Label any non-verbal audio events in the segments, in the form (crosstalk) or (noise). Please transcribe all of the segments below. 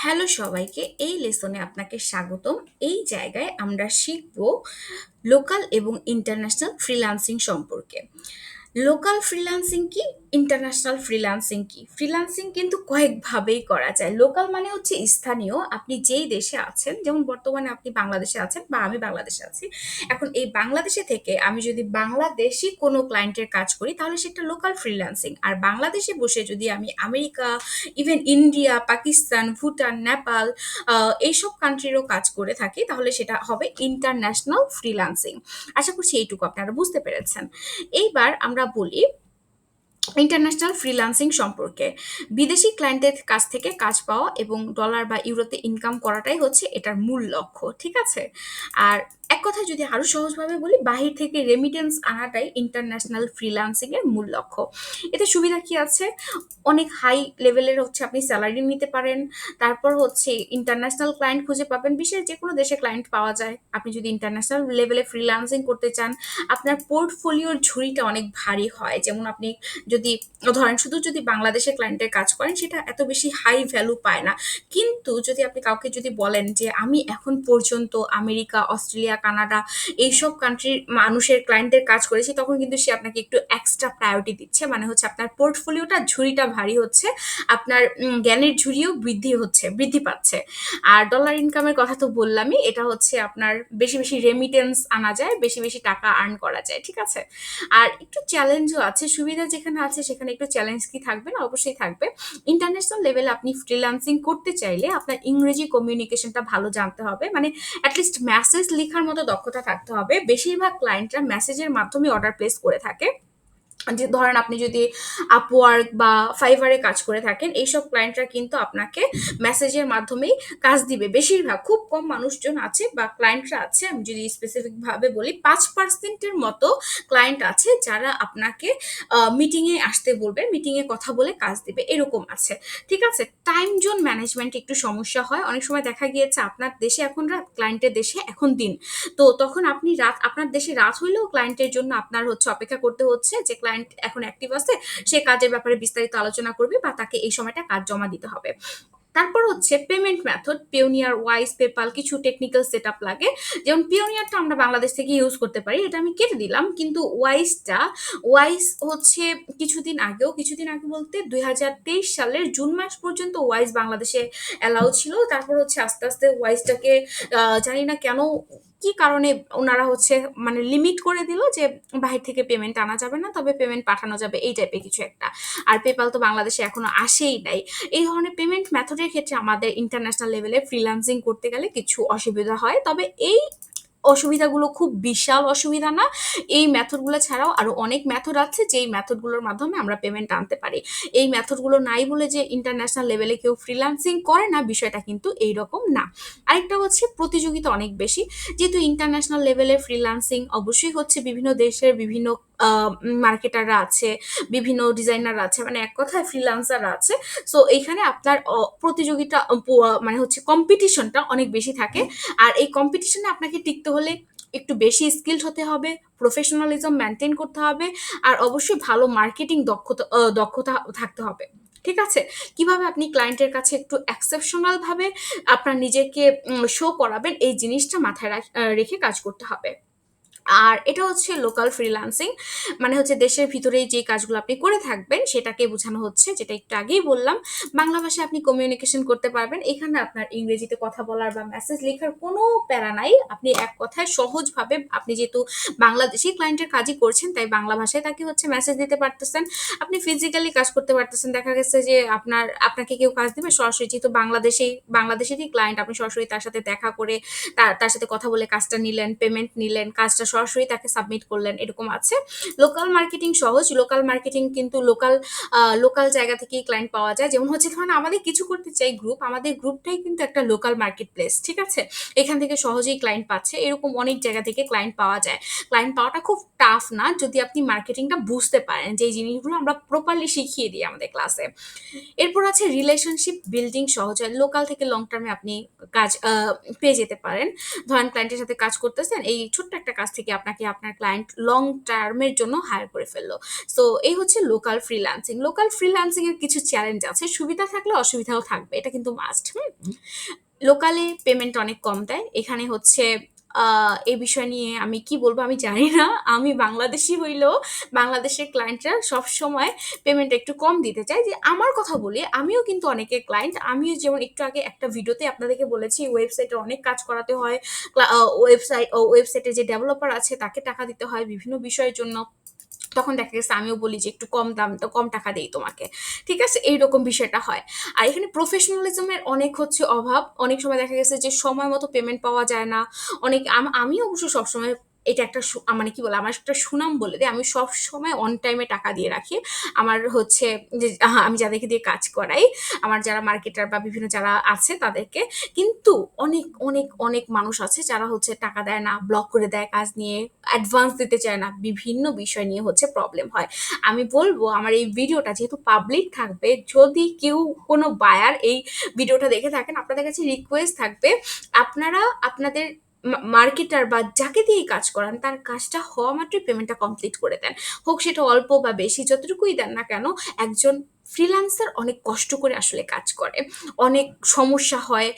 Hello সবাইকে, এই লেসনে আপনাকে স্বাগতম। এই জায়গায় আমরা শিখব লোকাল এবং ইন্টারন্যাশনাল ফ্রিল্যান্সিং সম্পর্কে। লোকাল ফ্রিল্যান্সিং কি? ইন্টারন্যাশনাল ফ্রিল্যান্সিং কি? ফ্রিল্যান্সিং কিন্তু কয়েকভাবেই করা যায়। লোকাল মানে হচ্ছে স্থানীয়। আপনি যেই দেশে আছেন, যেমন বর্তমানে আপনি বাংলাদেশে আছেন বা আমি বাংলাদেশে আছি, এখন এই বাংলাদেশে থেকে আমি যদি বাংলাদেশি কোনো ক্লায়েন্টের কাজ করি, তাহলে সেটা লোকাল ফ্রিল্যান্সিং আর বাংলাদেশে বসে যদি আমি America even India Pakistan Bhutan, Nepal এইসব কান্ট্রিরও কাজ করে থাকি, তাহলে সেটা হবে ইন্টারন্যাশনাল ফ্রিল্যান্সিং আশা করছি এইটুকু আপনারা বুঝতে পেরেছেন। এইবার আমরা বলি ইন্টারন্যাশনাল ফ্রিল্যান্সিং সম্পর্কে। বিদেশি ক্লায়েন্টের কাছ থেকে কাজ পাওয়া এবং ডলার বা ইউরোতে ইনকাম করাটাই হচ্ছে এটার মূল লক্ষ্য, ঠিক আছে? আর এক কথায় যদি আরও সহজভাবে বলি, বাহির থেকে রেমিটেন্স আনাটাই ইন্টারন্যাশনাল ফ্রিল্যান্সিং এর মূল লক্ষ্য। এতে সুবিধা কি আছে? অনেক হাই লেভেলের হচ্ছে আপনি স্যালারি নিতে পারেন। তারপর হচ্ছে ইন্টারন্যাশনাল ক্লায়েন্ট খুঁজে পাবেন। বিশ্বের যে কোনো দেশে ক্লায়েন্ট পাওয়া যায়। আপনি যদি ইন্টারন্যাশনাল লেভেলে ফ্রিল্যান্সিং করতে চান, আপনার পোর্টফোলিওর ঝুড়িটা অনেক ভারী হয়। যেমন আপনি যদি, ধরেন শুধু যদি বাংলাদেশের ক্লায়েন্টের কাজ করেন, সেটা এত বেশি হাই ভ্যালু পায় না। কিন্তু যদি আপনি কাউকে যদি বলেন যে, আমি এখন পর্যন্ত আমেরিকা, অস্ট্রেলিয়া, কানাডা এইসব কান্ট্রির মানুষের ক্লায়েন্টের কাজ করেছি, তখন কিন্তু সে আপনাকে একটু এক্সট্রা প্রায়োরিটি দিচ্ছে। মানে হচ্ছে আপনার পোর্টফোলিওটা ঝুড়িটা ভারী হচ্ছে, আপনার জ্ঞানের ঝুড়িও বৃদ্ধি হচ্ছে, বৃদ্ধি পাচ্ছে। আর ডলার ইনকামের কথা তো বললামই, এটা হচ্ছে আপনার বেশি বেশি রেমিটেন্স আনা যায়, বেশি বেশি টাকা আর্ন করা যায়, ঠিক আছে? আর একটু চ্যালেঞ্জও আছে, সুবিধা যেখানে আছে, সেখানে একটু চ্যালেঞ্জ কি থাকবে না? অবশ্যই থাকবে। ইন্টারন্যাশনাল লেভেলে আপনি ফ্রিল্যান্সিং করতে চাইলে আপনার ইংরেজি কমিউনিকেশনটা ভালো জানতে হবে। মানে অ্যাটলিস্ট মেসেজ লেখার মতো দক্ষতা থাকতে হবে। বেশিরভাগ ক্লায়েন্টরা মেসেজের মাধ্যমে অর্ডার প্লেস করে থাকে। যে ধরেন আপনি যদি আপওয়ার্ক বা ফাইভারে কাজ করে থাকেন, এইসব ক্লায়েন্টরা কিন্তু আপনাকে মেসেজের মাধ্যমেই কাজ দিবে। বেশিরভাগ, খুব কম মানুষজন আছে বা ক্লায়েন্টরা আছে, আমি যদি স্পেসিফিকভাবে বলি, পাঁচ পার্সেন্টের মতো ক্লায়েন্ট আছে যারা আপনাকে মিটিংয়ে আসতে বলবে মিটিংয়ে কথা বলে কাজ দিবে, এরকম আছে। ঠিক আছে? টাইম জোন ম্যানেজমেন্ট একটু সমস্যা হয়। অনেক সময় দেখা গিয়েছে, আপনার দেশে এখন রাত ক্লায়েন্টের দেশে এখন দিন। তো তখন আপনি রাত, আপনার দেশে রাত হইলেও ক্লায়েন্টের জন্য আপনার হচ্ছে অপেক্ষা করতে হচ্ছে যে ক্লায়েন্ট এখন অ্যাক্টিভ আছে, সে কাজের ব্যাপারে বিস্তারিত আলোচনা করবে বা তাকে এই সময়টা কাজ জমা দিতে হবে। তারপর হচ্ছে payment method Payoneer Wise PayPal কিছু টেকনিক্যাল সেট আপ লাগে। যেমন পিওনিয়ারটা আমরা বাংলাদেশ থেকে ইউজ করতে পারি, এটা আমি কেটে দিলাম। কিন্তু ওয়াইসটা ওয়াইস হচ্ছে কিছুদিন আগেও, কিছুদিন আগে বলতে দুই হাজার তেইশ সালের জুন মাস পর্যন্ত ওয়াইস বাংলাদেশে অ্যালাউ ছিল। তারপর হচ্ছে আস্তে আস্তে ওয়াইসটাকে জানি না কেন কি কারণে ওনারা হচ্ছে মানে লিমিট করে দিল যে বাহির থেকে পেমেন্ট আনা যাবে না, তবে পেমেন্ট পাঠানো যাবে, এই টাইপের কিছু একটা। আর পেপাল তো বাংলাদেশে এখনও আসেই নাই। এই ধরনের পেমেন্ট মেথডের ক্ষেত্রে আমাদের ইন্টারন্যাশনাল লেভেলে ফ্রিলান্সিং করতে গেলে কিছু অসুবিধা হয়। তবে এই অসুবিধাগুলো খুব বিশাল অসুবিধা না। এই মেথডগুলো ছাড়াও আরও অনেক মেথড আছে যেই মেথডগুলোর মাধ্যমে আমরা পেমেন্ট আনতে পারি। এই মেথডগুলো নাই বলে যে ইন্টারন্যাশনাল লেভেলে কেউ ফ্রিল্যান্সিং করে না, বিষয়টা কিন্তু এই রকম না। আরেকটা হচ্ছে প্রতিযোগিতা অনেক বেশি। যেহেতু ইন্টারন্যাশনাল লেভেলে ফ্রিল্যান্সিং অবশ্যই হচ্ছে বিভিন্ন দেশের বিভিন্ন মার্কেটাররা আছে, বিভিন্ন ডিজাইনাররা আছে মানে এক কথায় ফ্রিল্যান্সাররা আছে। সো এইখানে আপনার প্রতিযোগিতা মানে হচ্ছে কম্পিটিশনটা অনেক বেশি থাকে। আর এই কম্পিটিশনে আপনাকে টিকতে হলে একটু বেশি স্কিলড হতে হবে প্রফেশনালিজম মেনটেন করতে হবে, আর অবশ্যই ভালো মার্কেটিং দক্ষতা দক্ষতা থাকতে হবে। ঠিক আছে? কীভাবে আপনি ক্লায়েন্টের কাছে একটু এক্সেপশনাল ভাবে আপনার নিজেকে শো করাবেন, এই জিনিসটা মাথায় রেখে কাজ করতে হবে। আর এটা হচ্ছে লোকাল ফ্রিল্যান্সিং মানে হচ্ছে দেশের ভিতরেই যে কাজগুলো আপনি করে থাকবেন সেটাকে বোঝানো হচ্ছে, যেটা একটু আগেই বললাম। বাংলা ভাষায় আপনি কমিউনিকেশন করতে পারবেন, এখানে আপনার ইংরেজিতে কথা বলার বা মেসেজ লেখার কোনো প্যারা নাই। আপনি এক কথায় সহজভাবে আপনি যেহেতু বাংলাদেশি ক্লায়েন্টের কাজই করছেন, তাই বাংলা ভাষায় তাকে হচ্ছে মেসেজ দিতে পারতেছেন। আপনি ফিজিক্যালি কাজ করতে পারতেছেন, দেখা গেছে যে আপনার, আপনাকে কেউ কাজ দিবে সরাসরি, যেহেতু বাংলাদেশেই বাংলাদেশেরই ক্লায়েন্ট আপনি সরাসরি তার সাথে দেখা করে, তার তার সাথে কথা বলে কাজটা নিলেন পেমেন্ট নিলেন, কাজটা সরাসরি তাকে সাবমিট করলেন, এরকম আছে। লোকাল মার্কেটিং সহজ লোকাল মার্কেটিং কিন্তু লোকাল লোকাল জায়গা থেকেই ক্লায়েন্ট পাওয়া যায়। যেমন হচ্ছে ধরেন, আমাদের কিছু করতে চাই গ্রুপ আমাদের গ্রুপটাই কিন্তু একটা লোকাল মার্কেট প্লেস ঠিক আছে? এখান থেকে সহজেই ক্লায়েন্ট পাচ্ছে, এরকম অনেক জায়গা থেকে ক্লায়েন্ট পাওয়া যায়। ক্লায়েন্ট পাওয়াটা খুব টাফ না, যদি আপনি মার্কেটিংটা বুঝতে পারেন যে জিনিসগুলো আমরা প্রপারলি শিখিয়ে দিই আমাদের ক্লাসে এরপর আছে রিলেশনশিপ বিল্ডিং সহজ হয় লোকাল থেকে লং টার্মে আপনি কাজ পেয়ে যেতে পারেন। ধরেন ক্লায়েন্টের সাথে কাজ করতেছেন, এই ছোট্ট একটা কাজ থেকে থেকে আপনাকে আপনার ক্লায়েন্ট লং টার্মের জন্য হায়ার করে ফেলল। সো এই হচ্ছে লোকাল ফ্রিল্যান্সিং লোকাল ফ্রিল্যান্সিং এর কিছু চ্যালেঞ্জ আছে। সুবিধা থাকলে অসুবিধাও থাকবে। এটা কিন্তু মাস্ট হুম? লোকালে পেমেন্ট অনেক কম দেয়। এখানে হচ্ছে এই বিষয় নিয়ে আমি কি বলব আমি জানি না। আমি বাংলাদেশি হইলেও বাংলাদেশের ক্লায়েন্টরা সবসময় পেমেন্ট একটু কম দিতে চায়। যে আমার কথা বলি, আমিও কিন্তু অনেকে ক্লায়েন্ট আমিও যেমন একটু আগে একটা ভিডিওতে আপনাদেরকে বলেছি ওয়েবসাইটে অনেক কাজ করাতে হয় ওয়েবসাইট ওয়েবসাইটে যে ডেভেলপার আছে তাকে টাকা দিতে হয় বিভিন্ন বিষয়ের জন্য। তখন দেখা গেছে আমিও বলি যে, একটু কম দাম, তো কম টাকা দেই তোমাকে। ঠিক আছে? এইরকম বিষয়টা হয়। আর এখানে প্রফেশনালিজমের অনেক হচ্ছে অভাব। অনেক সময় দেখা গেছে যে, সময় মতো পেমেন্ট পাওয়া যায় না। অনেক আম- অবশ্য সবসময় এটা একটা মানে কি বলে, আমার একটা সুনাম বলে দিই। আমি সব সময় অন টাইমে টাকা দিয়ে রাখি। আমার হচ্ছে যে আমি যাদেরকে দিয়ে কাজ করাই, আমার যারা মার্কেটার বা বিভিন্ন যারা আছে তাদেরকে। কিন্তু অনেক অনেক অনেক মানুষ আছে যারা হচ্ছে টাকা দেয় না ব্লক করে দেয়, কাজ নিয়ে অ্যাডভান্স দিতে চায় না। বিভিন্ন বিষয় নিয়ে হচ্ছে প্রবলেম হয়। আমি বলব, আমার এই ভিডিওটা যেহেতু পাবলিক থাকবে, যদি কেউ কোনো বায়ার এই ভিডিওটা দেখে থাকেন, আপনাদের কাছে রিকোয়েস্ট থাকবে, আপনারা আপনাদের মার্কেটার বা যাকে দিয়ে কাজ করান, তার কাজটা হওয়া মাত্রই পেমেন্টটা কমপ্লিট করে দেন। হোক সেটা অল্প বা বেশি, যতটুকুই দেন না কেন, একজন ফ্রিল্যান্সার অনেক কষ্ট করে আসলে কাজ করে। অনেক সমস্যা হয়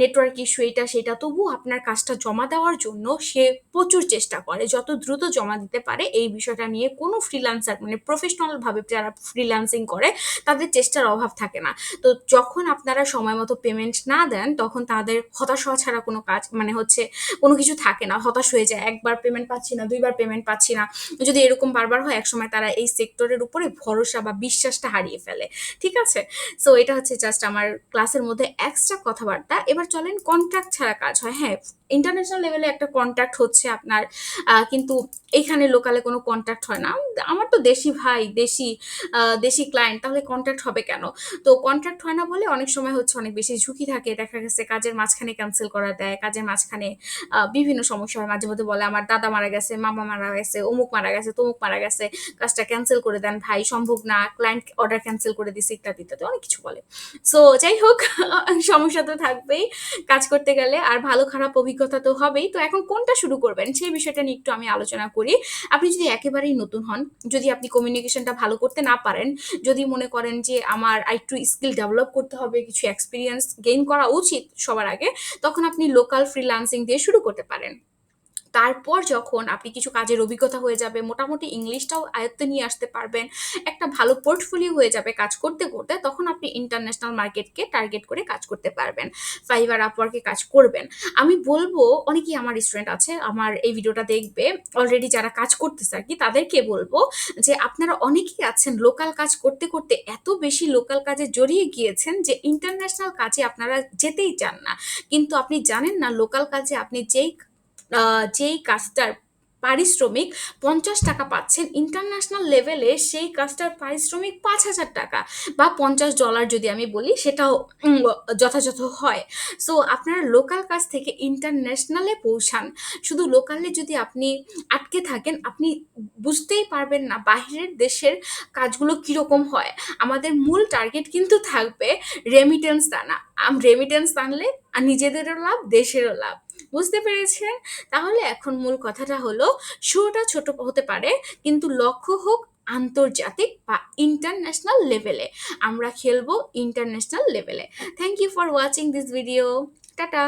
নেটওয়ার্ক ইস্যু এটা সেটা। তবুও আপনার কাজটা জমা দেওয়ার জন্য সে প্রচুর চেষ্টা করে। যত দ্রুত জমা দিতে পারে, এই বিষয়টা নিয়ে কোনো ফ্রিল্যান্সার মানে প্রফেশনালভাবে যারা ফ্রিল্যান্সিং করে, তাদের চেষ্টার অভাব থাকে না। তো যখন আপনারা সময় মতো পেমেন্ট না দেন, তখন তাদের হতাশ হওয়া ছাড়া কোনো কাজ মানে হচ্ছে কোনো কিছু থাকে না। হতাশ হয়ে যায়, একবার পেমেন্ট পাচ্ছি না, দুইবার পেমেন্ট পাচ্ছি না। যদি এরকম বারবার হয়, একসময় তারা এই সেক্টরের উপরে ভরসা বা বিশ্বাসটা হারিয়ে ফেলে, ঠিক আছে? সো এটা হচ্ছে জাস্ট আমার ক্লাসের মধ্যে এক্সট্রা কথাবার্তা। এবার চলেন কন্ট্রাক্ট ছাড়া কাজ হয়। হ্যাঁ ইন্টারন্যাশনাল লেভেলে একটা কন্ট্রাক্ট হচ্ছে আপনার কিন্তু এখানে লোকালে কোনো কন্ট্রাক্ট হয় না। আমার তো দেশি ভাই, দেশি দেশি ক্লায়েন্ট তাহলে কন্ট্রাক্ট হবে কেন? তো কন্ট্রাক্ট হয় না বলে অনেক সময় হচ্ছে অনেক বেশি ঝুঁকি থাকে। দেখা গেছে কাজের মাঝখানে ক্যান্সেল করা দেয়, কাজের মাঝখানে বিভিন্ন সমস্যা হয়। মাঝে মধ্যে বলে, আমার দাদা মারা গেছে, মামা মারা গেছে, অমুক মারা গেছে, তমুক মারা গেছে, কাজটা ক্যান্সেল করে দেন ভাই, সম্ভব না ক্লায়েন্ট অর্ডার ক্যান্সেল করে দিছে, ইত্যাদি ইত্যাদি, অনেক কিছু বলে। সো যাই হোক, (laughs) সমস্যা তো থাকবেই। কাজ করতে গেলে আর ভালো খারাপ অভিজ্ঞতা তো হবেই। তো এখন কোনটা শুরু করবেন সেই বিষয়টা নিয়ে একটু আমি আলোচনা করি। আপনি যদি একেবারেই নতুন হন, যদি আপনি কমিউনিকেশনটা ভালো করতে না পারেন, যদি মনে করেন যে আমার একটু স্কিল ডেভেলপ করতে হবে, কিছু এক্সপিরিয়েন্স গেইন করা উচিত সবার আগে, তখন আপনি লোকাল ফ্রিল্যান্সিং দিয়ে শুরু করতে পারেন। তারপর যখন আপনি কিছু কাজের অভিজ্ঞতা হয়ে যাবে, মোটামুটি ইংলিশটাও আয়ত্তে নিয়ে আসতে পারবেন, একটা ভালো পোর্টফোলিও হয়ে যাবে কাজ করতে করতে, তখন আপনি ইন্টারন্যাশনাল মার্কেটকে টার্গেট করে কাজ করতে পারবেন ফাইবার আপওয়ার্কে কাজ করবেন। আমি বলব, অনেকেই আমার স্টুডেন্ট আছে, আমার এই ভিডিওটা দেখবে অলরেডি যারা কাজ করতেছে আর কি তাদেরকে বলব যে আপনারা অনেকেই আছেন লোকাল কাজ করতে করতে এত বেশি লোকাল কাজে জড়িয়ে গিয়েছেন যে ইন্টারন্যাশনাল কাজে আপনারা যেতেই চান না। কিন্তু আপনি জানেন না লোকাল কাজে আপনি যেই যেই কাজটার পারিশ্রমিক পঞ্চাশ টাকা পাচ্ছেন ইন্টারন্যাশনাল লেভেলে সেই কাজটার পারিশ্রমিক পাঁচ হাজার টাকা বা পঞ্চাশ ডলার যদি আমি বলি, সেটাও যথাযথ হয়। সো আপনারা লোকাল কাজ থেকে ইন্টারন্যাশনালে পৌঁছান। শুধু লোকালে যদি আপনি আটকে থাকেন, আপনি বুঝতেই পারবেন না বাহিরের দেশের কাজগুলো কীরকম হয়। আমাদের মূল টার্গেট কিন্তু থাকবে রেমিটেন্স টানা রেমিটেন্স আর নিজেদেরও লাভ, দেশেরও লাভ। বুঝতে পেরেছেন তাহলে এখন মূল কথাটা হলো, শুরুটা ছোট হতে পারে, কিন্তু লক্ষ্য হোক আন্তর্জাতিক বা ইন্টারন্যাশনাল লেভেলে আমরা খেলব ইন্টারন্যাশনাল লেভেলে thank you for watching this video tata!